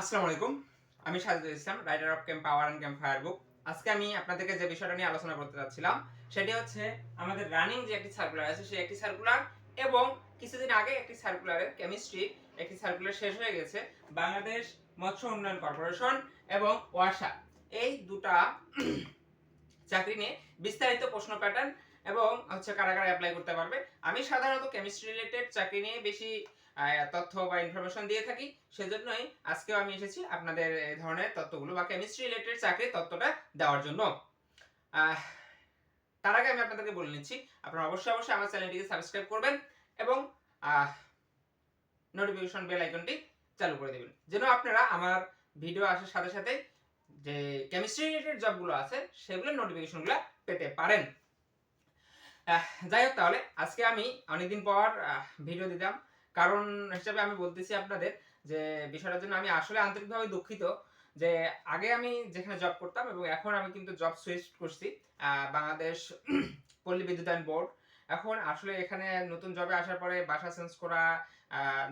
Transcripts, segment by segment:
আসসালামু আলাইকুম। আমি Sajidul Islam writer of camp power and camp fire book আজকে আমি আপনাদেরকে যে বিষয়টা নিয়ে আলোচনা করতে যাচ্ছিলাম, সেটি হচ্ছে আমাদের রানিং যে একটি সার্কুলার আছে, সেই একটি সার্কুলার এবং কিছুদিন আগে একটি সার্কুলারের কেমিস্ট্রি একটি সার্কুলার শেষ হয়ে গেছে, বাংলাদেশ মৎস্য উন্নয়ন কর্পোরেশন এবং ওয়াসা। এই দুটা চাকরি নিয়ে বিস্তারিত প্রশ্ন প্যাটার্ন এবং হচ্ছে কারা কারা অ্যাপ্লাই করতে পারবে। আমি সাধারণত কেমিস্ট্রি রিলেটেড চাকরি নিয়ে বেশি তথ্য বা ইনফরমেশন দিয়ে থাকি। সেজন্যই আজকেও আমি এসেছি আপনাদের এই ধরনের তথ্যগুলো বা কেমিস্ট্রি রিলেটেড চাকরির তথ্যটা দেওয়ার জন্য। তার আগে আমি আপনাদেরকে বলে নিচ্ছি, আপনারা অবশ্যই অবশ্যই আমার চ্যানেলটিকে সাবস্ক্রাইব করবেন এবং নোটিফিকেশন বেল আইকনটি চালু করে দেবেন। যেন আপনারা আমার ভিডিও আসার সাথে সাথে যে কেমিস্ট্রি রিলেটেড জবগুলো আছে সেগুলোর নোটিফিকেশনগুলো পেতে পারেন। যাই হোক তাহলে, আজকে আমি অনেকদিন পর ভিডিও দিতাম কারণ হিসাবে আমি বলতেছি আপনাদের যে বিষয়টার জন্য আমি আসলে আন্তরিকভাবে দুঃখিত যে আগে আমি যেখানে জব করতাম এবং এখন আমি কিন্তু জব সুইচ করছি বাংলাদেশ পল্লী বিদ্যুতায়ন বোর্ড। এখন আসলে এখানে নতুন জবে আসার পরে বাসা চেঞ্জ করা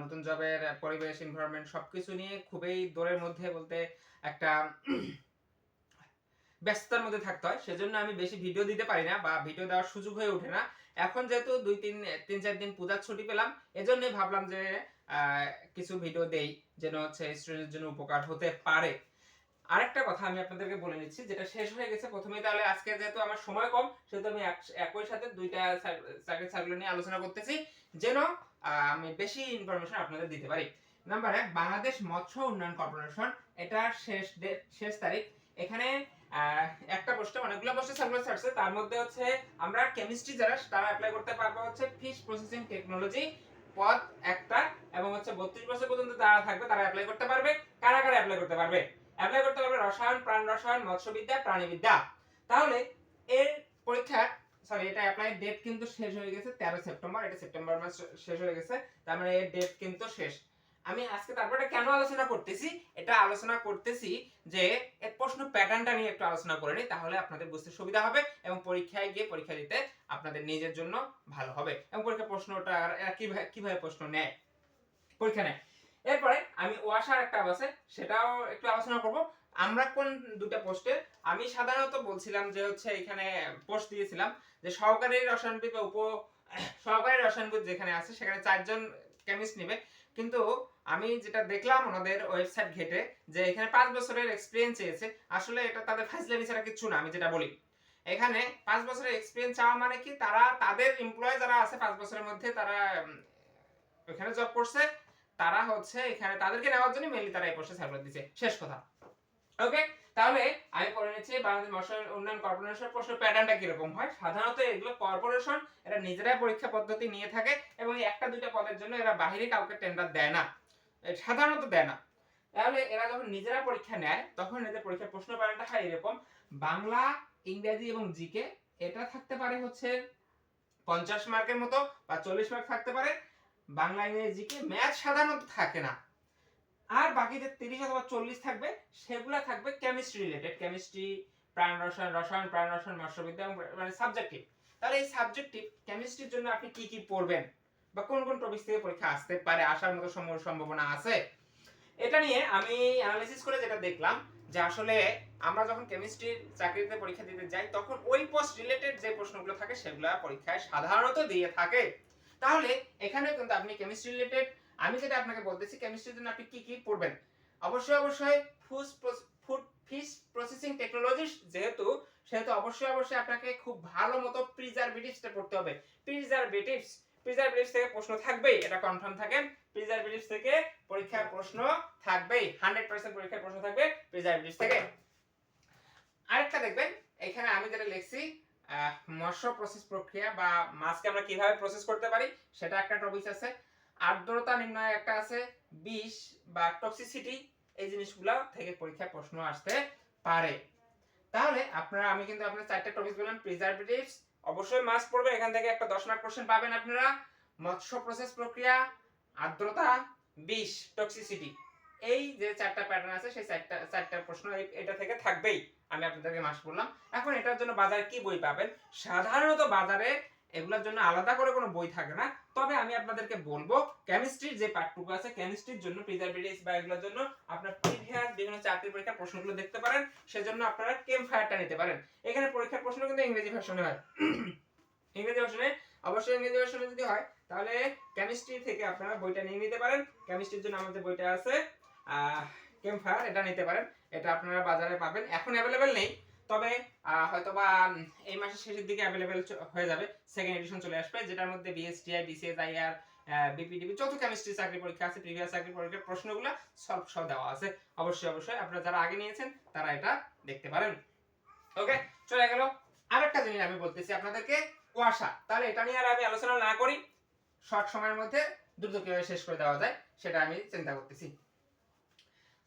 নতুন জবের পরিবেশ এনভায়রনমেন্ট সবকিছু নিয়ে খুবই দূরের মধ্যে বলতে একটা ব্যস্ততার মধ্যে থাকতে হয়। সেজন্য আমি বেশি ভিডিও দিতে পারি না বা ভিডিও দেওয়ার সুযোগ হয়ে ওঠে না। এখন যেহেতু দুই তিন তিন চার দিন পূজার ছুটি পেলাম, এজন্যই ভাবলাম যে কিছু ভিডিও দেই যেন হচ্ছে স্টুডেন্টের জন্য উপকার হতে পারে। আরেকটা কথা আমি আপনাদেরকে বলে নিচ্ছি, যেটা শেষ হয়ে গেছে প্রথমেই, তাহলে আজকে যেহেতু আমার সময় কম, সেহেতু আমি একই সাথে দুইটা চাকরি সার্কুলার নিয়ে আলোচনা করতেছি, যেন আমি বেশি ইনফরমেশন আপনাদের দিতে পারি। নাম্বার এক, বাংলাদেশ মৎস্য উন্নয়ন কর্পোরেশন, এটা শেষ শেষ তারিখ। এখানে একটা পোস্টে অনেকগুলো পোস্টে সার্কুলার ছাড়ছে। তার মধ্যে হচ্ছে, আমরা কেমিস্ট্রি যারা, তারা অ্যাপ্লাই করতে পারব হচ্ছে ফিশ প্রসেসিং টেকনোলজি পদ একটা এবং হচ্ছে বত্রিশ বছর পর্যন্ত যারা থাকবে, তারা অ্যাপ্লাই করতে পারবে। কারা কারা অ্যাপ্লাই করতে পারবে? অ্যাপ্লাই করতে পারবে রসায়ন, প্রাণ রসায়ন, মৎস্যবিদ্যা, প্রাণীবিদ্যা। তাহলে এর পরীক্ষা সরি এটা অ্যাপ্লাই ডেট কিন্তু শেষ হয়ে গেছে তেরো সেপ্টেম্বর, এটা সেপ্টেম্বর মাস শেষ হয়ে গেছে, তার মানে এর ডেট কিন্তু শেষ। আমি আজকে তারপরে কেন আলোচনা করতেছি? এটা আলোচনা করতেছি যে এর প্রশ্ন প্যাটার্নটা নিয়ে একটু আলোচনা করে নিই, তাহলে আপনাদের বুঝতে সুবিধা হবে এবং পরীক্ষায় গিয়ে পরীক্ষা দিতে আপনাদের নিজের জন্য ভালো হবে। এবং পরীক্ষা প্রশ্নটা কীভাবে কীভাবে প্রশ্ন নেয়? পরীক্ষা নেয়। এরপরে আমি ওয়াসার একটা আছে, সেটাও একটু আলোচনা করব। আমরা কোন দুটা পোস্টে, আমি সাধারণত বলছিলাম যে হচ্ছে এখানে পোস্ট দিয়েছিলাম যে সহকারী রসায়নবিদ বা উপ, সহকারী রসায়নবিদ যেখানে আছে, সেখানে চারজন কেমিস্ট নেবে। কিন্তু আমি যেটা দেখলাম ওনাদের ওয়েবসাইট ঘেটে যে এখানে পাঁচ বছরের এক্সপিরিয়েন্স চেয়েছে, আসলে এটা তাদের ফাইজলামি ছাড়া কিছু না, আমি যেটা বলি। এখানে পাঁচ বছরের এক্সপিরিয়েন্স চাওয়া মানে কি তারা, তাদের এমপ্লয় যারা আছে পাঁচ বছরের মধ্যে তারা এখানে জব করছে, তারা হচ্ছে এখানে তাদেরকে নেওয়ার জন্য মেনলি তারা এই পোস্টে সার্কুলার দিচ্ছে। শেষ কথা। ওকে তাহলে আমি পড়ে নিচ্ছি বাংলাদেশ মৎস্য উন্নয়ন কর্পোরেশন প্রশ্ন প্যাটার্নটা কীরকম হয়? সাধারণত এগুলো কর্পোরেশন, এরা নিজেরাই পরীক্ষা পদ্ধতি নিয়ে থাকে এবং একটা দুইটা পদের জন্য এরা বাহিরে কাউকে টেন্ডার দেয় না। সাধারণত দেয় না। তাহলে এরা যখন নিজেরা পরীক্ষা নেয়, তখন এদের পরীক্ষার প্রশ্ন প্যাটার্নটা হয় এরকম। বাংলা, ইংরেজি এবং জিকে, এটা থাকতে পারে হচ্ছে পঞ্চাশ মার্কের মতো বা চল্লিশ মার্ক থাকতে পারে। বাংলা, ইংরেজি, জিকে ম্যাথ সাধারণত থাকে না। আর বাকি যে তিরিশ অথবা চল্লিশ থাকবে, সেগুলা থাকবে কেমিস্ট্রি রিলেটেড কেমিস্ট্রি প্রাণ রসায়ন রসায়ন, প্রাণ রসায়ন, মৎস্যবিদ্যা মানে সাবজেক্টিভ তাহলে এই সাবজেক্টিভ কেমিস্ট্রির জন্য আপনি কি কি পড়বেন বা কোন কোন টপিক থেকে পরীক্ষা আসতে পারে, আসার মতো সম্ভব- সম্ভাবনা আছে? এটা নিয়ে আমি অ্যানালাইসিস করে যেটা দেখলাম যে আসলে আমরা যখন কেমিস্ট্রির চাকরিতে পরীক্ষা দিতে যাই, তখন ওই পোস্ট রিলেটেড যে প্রশ্নগুলো থাকে, সেগুলো পরীক্ষায় সাধারণত দিয়ে থাকে। তাহলে এখানে কিন্তু আপনি কেমিস্ট্রি রিলেটেড আমি যেটা আপনাকে বলতেছি কেমিস্ট্রির জন্য আপনি কি কি পড়বেন? অবশ্যই অবশ্যই food food fish processing technology যেহেতু, সেহেতু অবশ্যই অবশ্যই আপনাকে খুব ভালো মতো প্রিজারভেটিভসটা পড়তে হবে। প্রিজারভেটিভস প্রিজারভেটিভস থেকে প্রশ্ন থাকবেই, এটা কনফার্ম থাকেন প্রিজারভেটিভস থেকে পরীক্ষার প্রশ্ন থাকবেই হান্ড্রেড পার্সেন্ট পরীক্ষার প্রশ্ন থাকবে প্রিজারভেটিভস থেকে। আরেকটা দেখবেন, এখানে আমি যেটা লিখছি মৎস্য প্রসেস প্রক্রিয়া বা মাছকে আমরা কীভাবে প্রসেস করতে পারি, সেটা একটা টপিক আছে। আর্দ্রতা নির্ণয় একটা আছে, বিষ বা টক্সিসিটি এই জিনিসগুলো থেকে পরীক্ষায় প্রশ্ন আসতে পারে। তাহলে আপনারা, আমি কিন্তু আপনার চারটা টপিক বললাম প্রিজারভেটিভস অবশ্যই মাছ পড়বে এখান থেকে একটা দশ মার্ক কোশ্চেন পাবেন আপনারা। মৎস্য প্রসেস প্রক্রিয়া, আর্দ্রতা, বিষ টক্সিসিটি এই যে চারটা প্যাটার্ন আছে, সেই চারটা চারটা প্রশ্ন এটা থেকে থাকবেই। আমি আপনাদেরকে মাস বললাম। এখন এটার জন্য বাজারে কি বই পাবেন? সাধারণত বাজারে এগুলোর জন্য আলাদা করে কোনো বই থাকে না। তবে আমি আপনাদেরকে বলব কেমিস্ট্রির যে পার্টটুকু আছে কেমিস্ট্রির জন্য প্রিজারভেটিভস বা এগুলোর জন্য আপনার প্রিভিয়াস বিভিন্ন চাকরি পরীক্ষার প্রশ্নগুলো দেখতে পারেন, সেজন্য আপনারা কেম ফায়ারটা নিতে পারেন। এখানে পরীক্ষার প্রশ্ন কিন্তু ইংরেজি ভার্সনে হয়। ইংরেজি ভার্সনে অবশ্যই ইংরেজি ভার্সনে যদি হয়, তাহলে কেমিস্ট্রি থেকে আপনারা বইটা নিয়ে নিতে পারেন। কেমিস্ট্রির জন্য আমাদের বইটা আছে কেম ফায়ার এটা নিতে পারেন। এটা আপনারা বাজারে পাবেন। এখন অ্যাভেলেবেল নেই। তবে আহ, হয়তোবা এই মাসের শেষের দিকে অ্যাভেলেবেল হয়ে যাবে। সেকেন্ড এডিশন চলে আসবে যেটার মধ্যে বিএসটিআই বিসিএস আইআর বিপিডিবি যত কেমিস্ট্রি চাকরি পরীক্ষা আছে প্রিভিয়াস চাকরি পরীক্ষার প্রশ্নগুলো সলভ সহ দেওয়া আছে। অবশ্যই অবশ্যই আপনারা যারা আগে নিয়েছেন তারা এটা দেখতে পারেন। ওকে চলে গেল আরেকটা জিনিস আমি বলতেছি আপনাদেরকে কুয়াশা। তাহলে এটা নিয়ে আর আমি আলোচনা না করি শর্ট সময়ের মধ্যে দ্রুত কীভাবে শেষ করে দেওয়া যায় সেটা আমি চিন্তা করতেছি।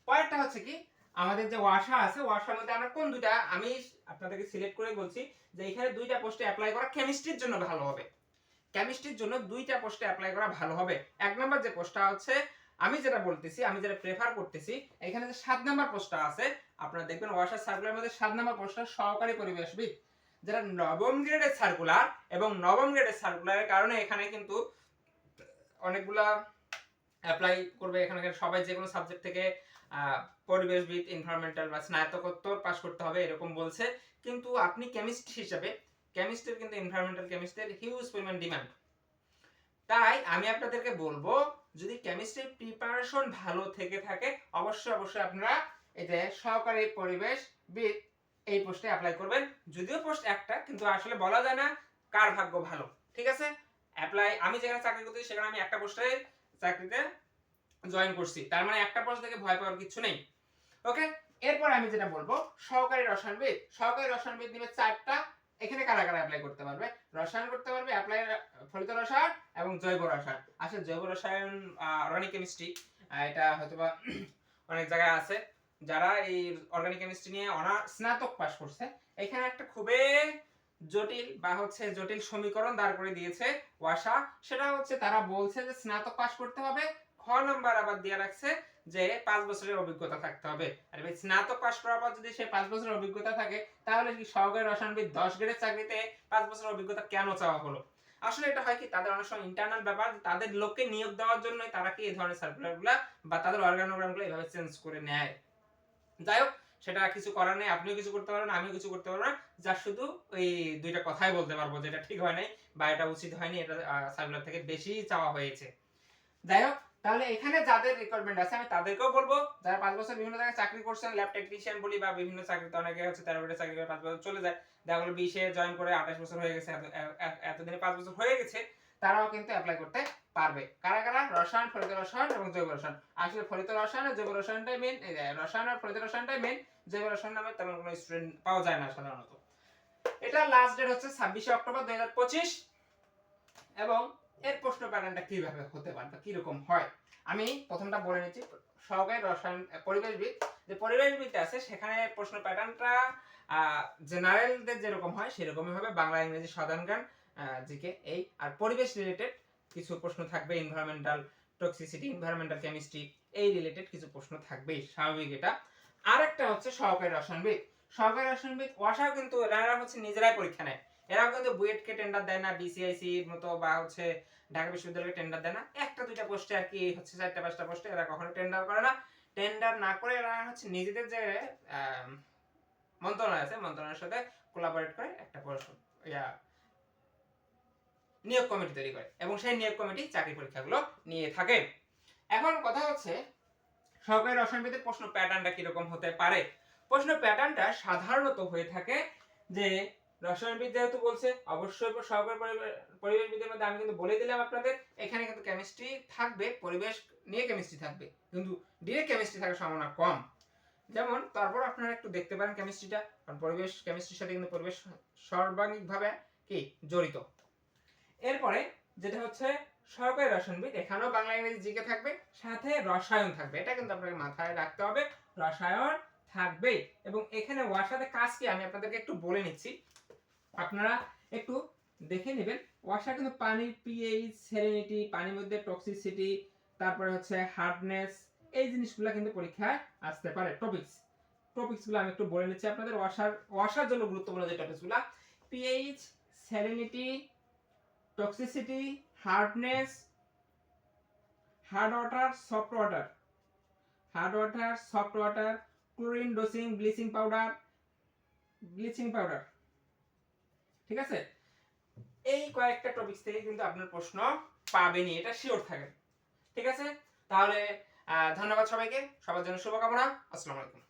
পরেরটা হচ্ছে কি আমাদের যে ওয়াশা আছে ওয়াশার মধ্যে আমরা কোন দুইটা, আমি আপনাদেরকে সিলেক্ট করে বলছি যে এখানে দুইটা পোস্টে অ্যাপ্লাই করা কেমিস্ট্রির জন্য ভালো হবে। কেমিস্ট্রির জন্য দুইটা পোস্টে অ্যাপ্লাই করা ভালো হবে। এক নম্বর যে পোস্টটা হচ্ছে, আমি যেটা বলতেছি, আমি যেটা প্রেফার করতেছি, এখানে যে সাত নম্বর পোস্টটা আছে, আপনারা দেখবেন ওয়াশার সার্কুলার মধ্যে সাত নম্বর পোস্টটা সহকারী পরিবেশবিদ যেটা নবম গ্রেডের সার্কুলার এবং নবম গ্রেডের সার্কুলারের কারণে এখানে কিন্তু অনেকগুলা অ্যাপ্লাই করবে এখানে সবাই যে কোনো সাবজেক্ট থেকে পরিবেশবিদ এনভায়রনমেন্টাল বা স্নাতকোত্তর পাস করতে হবে, এরকম বলছে। কিন্তু আপনি কেমিস্ট্রি হিসাবে কেমিস্ট্রির কিন্তু এনভায়রনমেন্টাল কেমিস্ট্রির হিউজ পরিমাণ ডিমান্ড তাই আমি আপনাদেরকে বলব, যদি কেমিস্ট্রির প্রিপারেশন ভালো থেকে থাকে, অবশ্যই অবশ্যই আপনারা এই যে সহকারী পরিবেশবিদ এই পোস্টে অ্যাপ্লাই করবেন। যদিও পোস্ট একটা, কিন্তু আসলে বলা যায় না কার ভাগ্য ভালো। ঠিক আছে? অ্যাপ্লাই আমি যেখানে চাকরি করতেছি, সেখানে আমি একটা পোস্টে চাকরিতে জয়েন করছি। তার মানে একটা পোস্ট থেকে ভয় পাওয়ার কিছু নেই। ওকে এরপর আমি যেটা বলব, সহকারী রসায়নবিদ। সহকারী রসায়নবিদ নিবে চারটা, এখানে কারা কারা অ্যাপ্লাই করতে পারবে? রসায়ন করতে পারবে অ্যাপ্লাই ফলিত রসায়ন এবং জৈব রসায়ন। আসলে জৈব রসায়ন অর্গানিক কেমিস্ট্রি এটা হয়তোবা অনেক জায়গায় আছে। যারা এই অর্গানিক কেমিস্ট্রি নিয়ে অনার স্নাতক পাস করছে, এখানে একটা খুবই জটিল বা হচ্ছে জটিল সমীকরণ দাঁড় করে দিয়েছে ওয়াসা। সেটা হচ্ছে তারা বলছে যে স্নাতক পাস করতে হবে, খ নাম্বার আবার দিয়ে রাখছে যে পাঁচ বছরের অভিজ্ঞতা থাকতে হবে। আর ভাই, স্নাতক পাস করার পর যদি সে পাঁচ বছরের অভিজ্ঞতা থাকে, তাহলে কি সহকারী রসায়নবিদ দশ গ্রেডের চাকরিতে পাঁচ বছরের অভিজ্ঞতা কেন চাওয়া হলো? আসলে এটা হয় কি, তাদের অনেক সময় ইন্টারনাল ব্যাপার তাদের লোককে নিয়োগ দেওয়ার জন্য তারা কি এই ধরনের সার্কুলারগুলা বা তাদের অর্গানোগ্রামগুলো এভাবে চেঞ্জ করে নেয়। যাই হোক সেটা কিছু করার নেই, আপনিও কিছু করতে পারবেন, আমিও কিছু করতে পারব না। যা শুধু ওই দুইটা কথাই বলতে পারব, যেটা ঠিক হয় নাই বা এটা উচিত হয়নি, এটা সার্কুলার থেকে বেশি চাওয়া হয়েছে। যাই হোক, তাহলে এখানে যাদের রিকোয়ারমেন্ট আছে, আমি তাদেরকেও বলব, যারা পাঁচ বছর বিভিন্ন জায়গায় চাকরি করছেন ল্যাব টেকনিশিয়ান বলি বা বিভিন্ন চাকরিতে অনেকে হচ্ছে তেরো বছর চাকরি করে পাঁচ বছর চলে যায়। দেখা গেলো বিশে জয়েন করে আঠাশ বছর হয়ে গেছে এতদিনে পাঁচ বছর হয়ে গেছে, তারাও কিন্তু অ্যাপ্লাই করতে পারবে। কারা কারা? রসায়ন, ফলিত রসায়ন এবং জৈব রসায়ন। আসলে ফলিত রসায়ন আর জৈব রসায়নটাই মেন রসায়ন আর ফলিত রসায়নটাই মেন জৈব রসায়ন নামে তেমন কোনো স্টুডেন্ট পাওয়া যায় না সাধারণত। এটা লাস্ট ডেট হচ্ছে ছাব্বিশে অক্টোবর দুই হাজার পঁচিশ এবং এর প্রশ্ন প্যাটার্নটা কীভাবে হতে পারে বা কীরকম হয়? আমি প্রথমটা বলে নিচ্ছি। সহকারী রসায়ন পরিবেশবিদ। যে পরিবেশবিদ আছে, সেখানে প্রশ্ন প্যাটার্নটা জেনারেলদের যেরকম হয়, সেরকমই হবে। বাংলা, ইংরেজি, সাধারণ জ্ঞান জিকে এই। আর পরিবেশ রিলেটেড কিছু প্রশ্ন থাকবে এনভায়রনমেন্টাল টক্সিসিটি এনভায়রনমেন্টাল কেমিস্ট্রি এই রিলেটেড কিছু প্রশ্ন থাকবেই, স্বাভাবিক এটা। আর একটা হচ্ছে সহকারী রসায়নবিদ। সহকারী রসায়নবিদ ওয়াসাও কিন্তু এরা হচ্ছে নিজেরাই পরীক্ষা নেয়। এরাও কিন্তু বুয়েট কে টেন্ডার দেয় না বিসিআইসি মতো বা হচ্ছে ঢাকা বিশ্ববিদ্যালয়ে টেন্ডার দেয় না। একটা, দুইটা পোস্টে আর কি হচ্ছে চারটা, পাঁচটা পোস্টে এরা কখনো টেন্ডার করে না। টেন্ডার না করে এরা হচ্ছে নিজেদের যে মন্ত্রণালয় আছে, মন্ত্রণালয়ের সাথে কোলাবোরেট করে একটা পরস্পর ইয়া নিয়োগ কমিটি তৈরি করে এবং সেই নিয়োগ কমিটি চাকরি পরীক্ষাগুলো নিয়ে থাকে। এখন কথা হচ্ছে, সহকারী রসায়নবিদের প্রশ্ন প্যাটার্নটা কীরকম হতে পারে? প্রশ্ন প্যাটার্নটা সাধারণত হয়ে থাকে যে, রসায়নবিদ যেহেতু বলছে, অবশ্যই সহকারী পরিবে- পরিবেশবিদের মধ্যে আমি কিন্তু বলে দিলাম আপনাদের, এখানে কিন্তু কেমিস্ট্রি থাকবে, পরিবেশ নিয়ে কেমিস্ট্রি থাকবে, কিন্তু ডিরেক্ট কেমিস্ট্রি থাকার সম্ভাবনা কম। যেমন, তারপর আপনারা একটু দেখতে পারেন কেমিস্ট্রিটা কারণ পরিবেশ কেমিস্ট্রির সাথে কিন্তু পরিবেশ সর্বাঙ্গিকভাবে কি? জড়িত। এরপরে যেটা হচ্ছে সহকারী রসায়নবিদ এখানেও বাংলা ইংরেজি জিকে থাকবে, সাথে রসায়ন থাকবে। এটা কিন্তু আপনাকে মাথায় রাখতে হবে, রসায়ন থাকবে। এবং এখানে ওয়ার সাথে কাজ কি আমি আপনাদেরকে একটু বলে নিচ্ছি। আপনারা একটু দেখে নেবেন ওয়াশা কিন্তু পানির পিএইচ সেরেনিটি পানির মধ্যে টক্সিসিটি তারপরে হচ্ছে হার্ডনেস এই জিনিসগুলো কিন্তু পরীক্ষায় আসতে পারে টপিকস টপিকসগুলো আমি একটু বলে নিচ্ছি আপনাদের ওয়াশার ওয়াশার জন্য গুরুত্বপূর্ণ যে টপিকসগুলো pH salinity toxicity hardness hard water soft water hard water soft water chlorine dosing bleaching powder bleaching powder ঠিক আছে? এই কয়েকটা টপিকস থেকে কিন্তু আপনার প্রশ্ন পাবেনই, এটা শিওর থাকেন ঠিক আছে? তাহলে ধন্যবাদ সবাইকে। সবার জন্য শুভকামনা। আসসালামু আলাইকুম।